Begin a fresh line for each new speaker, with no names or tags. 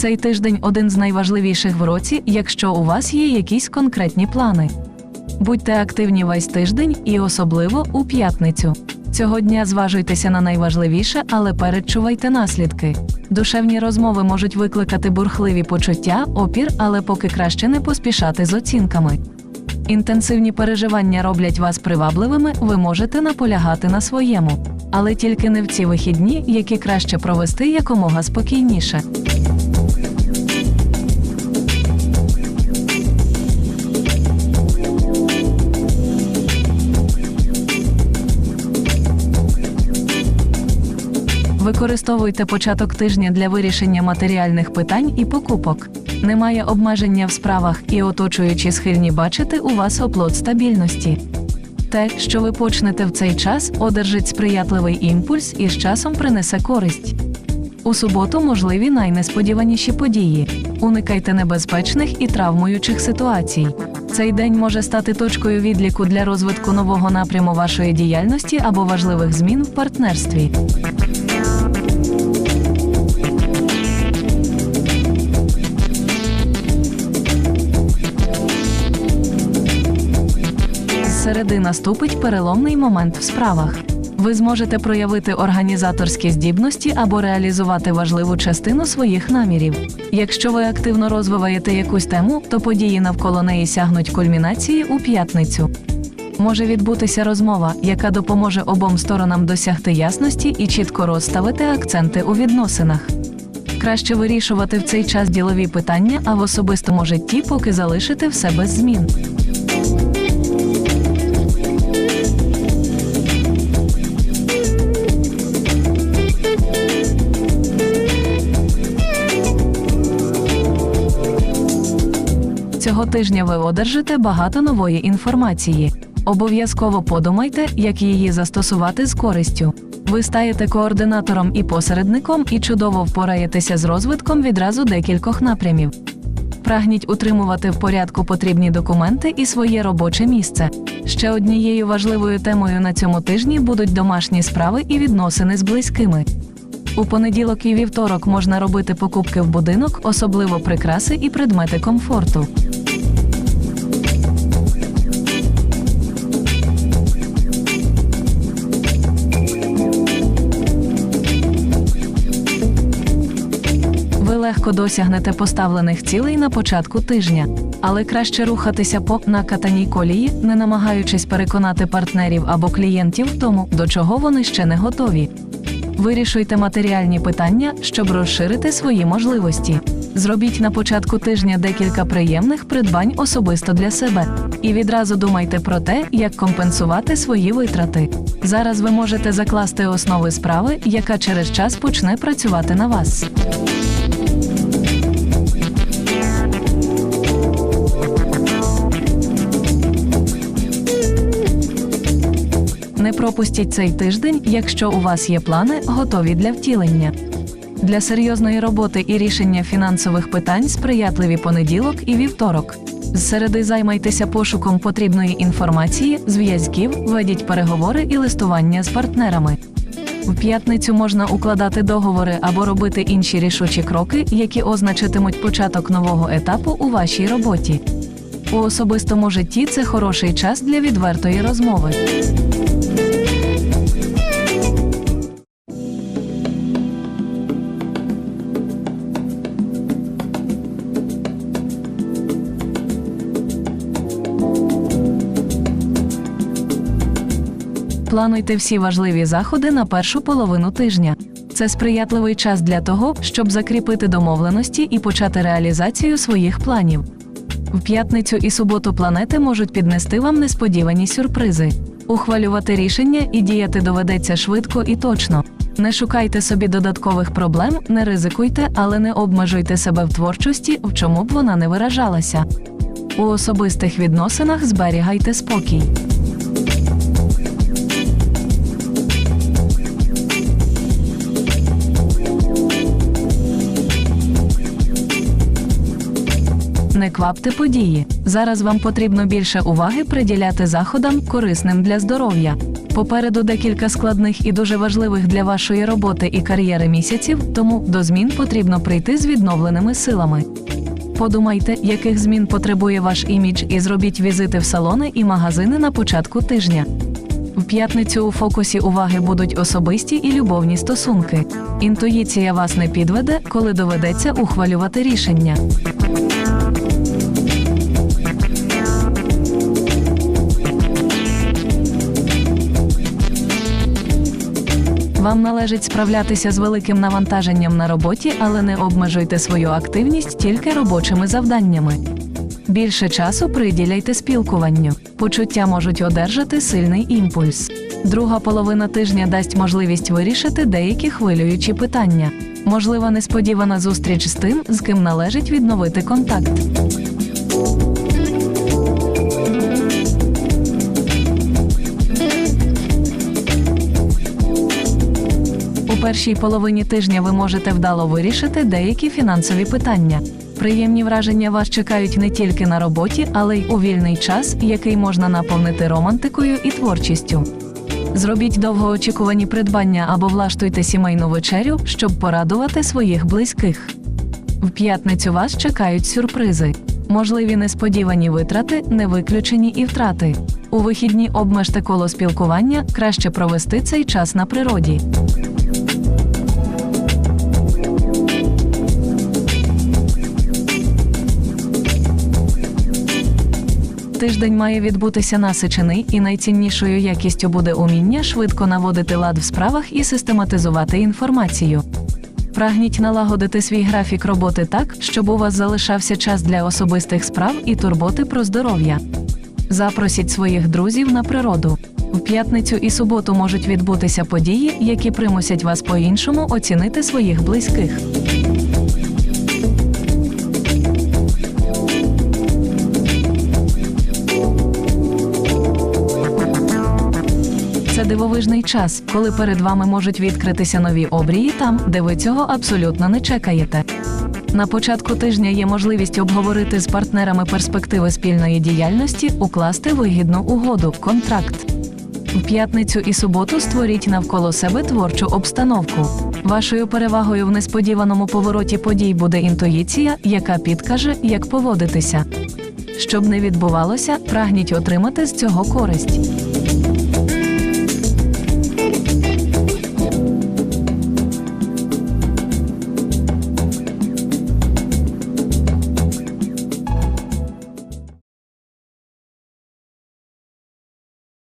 Цей тиждень один з найважливіших в році, якщо у вас є якісь конкретні плани. Будьте активні весь тиждень і особливо у п'ятницю. Цього дня зважуйтеся на найважливіше, але передчувайте наслідки. Душевні розмови можуть викликати бурхливі почуття, опір, але поки краще не поспішати з оцінками. Інтенсивні переживання роблять вас привабливими, ви можете наполягати на своєму. Але тільки не в ці вихідні, які краще провести якомога спокійніше. Використовуйте початок тижня для вирішення матеріальних питань і покупок. Немає обмеження в справах і оточуючі схильні бачити у вас оплот стабільності. Те, що ви почнете в цей час, одержить сприятливий імпульс і з часом принесе користь. У суботу можливі найнесподіваніші події. Уникайте небезпечних і травмуючих ситуацій. Цей день може стати точкою відліку для розвитку нового напряму вашої діяльності або важливих змін в партнерстві. Середи наступить переломний момент в справах. Ви зможете проявити організаторські здібності або реалізувати важливу частину своїх намірів. Якщо ви активно розвиваєте якусь тему, то події навколо неї сягнуть кульмінації у п'ятницю. Може відбутися розмова, яка допоможе обом сторонам досягти ясності і чітко розставити акценти у відносинах. Краще вирішувати в цей час ділові питання, а в особистому житті поки залишити все без змін. Цього тижня ви одержите багато нової інформації. Обов'язково подумайте, як її застосувати з користю. Ви стаєте координатором і посередником і чудово впораєтеся з розвитком відразу декількох напрямів. Прагніть утримувати в порядку потрібні документи і своє робоче місце. Ще однією важливою темою на цьому тижні будуть домашні справи і відносини з близькими. У понеділок і вівторок можна робити покупки в будинок, особливо прикраси і предмети комфорту. Легко досягнете поставлених цілей на початку тижня, але краще рухатися по накатаній колії, не намагаючись переконати партнерів або клієнтів в тому, до чого вони ще не готові. Вирішуйте матеріальні питання, щоб розширити свої можливості. Зробіть на початку тижня декілька приємних придбань особисто для себе. І відразу думайте про те, як компенсувати свої витрати. Зараз ви можете закласти основи справи, яка через час почне працювати на вас. Не пропустіть цей тиждень, якщо у вас є плани, готові для втілення. Для серйозної роботи і рішення фінансових питань сприятливі понеділок і вівторок. З середи займайтеся пошуком потрібної інформації, зв'язків, ведіть переговори і листування з партнерами. В п'ятницю можна укладати договори або робити інші рішучі кроки, які означатимуть початок нового етапу у вашій роботі. У особистому житті це хороший час для відвертої розмови. Плануйте всі важливі заходи на першу половину тижня. Це сприятливий час для того, щоб закріпити домовленості і почати реалізацію своїх планів. В п'ятницю і суботу планети можуть піднести вам несподівані сюрпризи. Ухвалювати рішення і діяти доведеться швидко і точно. Не шукайте собі додаткових проблем, не ризикуйте, але не обмежуйте себе в творчості, в чому б вона не виражалася. У особистих відносинах зберігайте спокій. Не квапте події. Зараз вам потрібно більше уваги приділяти заходам, корисним для здоров'я. Попереду декілька складних і дуже важливих для вашої роботи і кар'єри місяців, тому до змін потрібно прийти з відновленими силами. Подумайте, яких змін потребує ваш імідж, і зробіть візити в салони і магазини на початку тижня. В п'ятницю у фокусі уваги будуть особисті і любовні стосунки. Інтуїція вас не підведе, коли доведеться ухвалювати рішення. Вам належить справлятися з великим навантаженням на роботі, але не обмежуйте свою активність тільки робочими завданнями. Більше часу приділяйте спілкуванню. Почуття можуть одержати сильний імпульс. Друга половина тижня дасть можливість вирішити деякі хвилюючі питання. Можлива несподівана зустріч з тим, з ким належить відновити контакт. Першій половині тижня ви можете вдало вирішити деякі фінансові питання. Приємні враження вас чекають не тільки на роботі, але й у вільний час, який можна наповнити романтикою і творчістю. Зробіть довгоочікувані придбання або влаштуйте сімейну вечерю, щоб порадувати своїх близьких. В п'ятницю вас чекають сюрпризи. Можливі несподівані витрати, не виключені і втрати. У вихідні обмежте коло спілкування, краще провести цей час на природі. Тиждень має відбутися насичений, і найціннішою якістю буде уміння швидко наводити лад в справах і систематизувати інформацію. Прагніть налагодити свій графік роботи так, щоб у вас залишався час для особистих справ і турботи про здоров'я. Запросіть своїх друзів на природу. В п'ятницю і суботу можуть відбутися події, які примусять вас по-іншому оцінити своїх близьких. Це дивовижний час, коли перед вами можуть відкритися нові обрії там, де ви цього абсолютно не чекаєте. На початку тижня є можливість обговорити з партнерами перспективи спільної діяльності, укласти вигідну угоду, контракт. В п'ятницю і суботу створіть навколо себе творчу обстановку. Вашою перевагою в несподіваному повороті подій буде інтуїція, яка підкаже, як поводитися. Щоб не відбувалося, прагніть отримати з цього користь.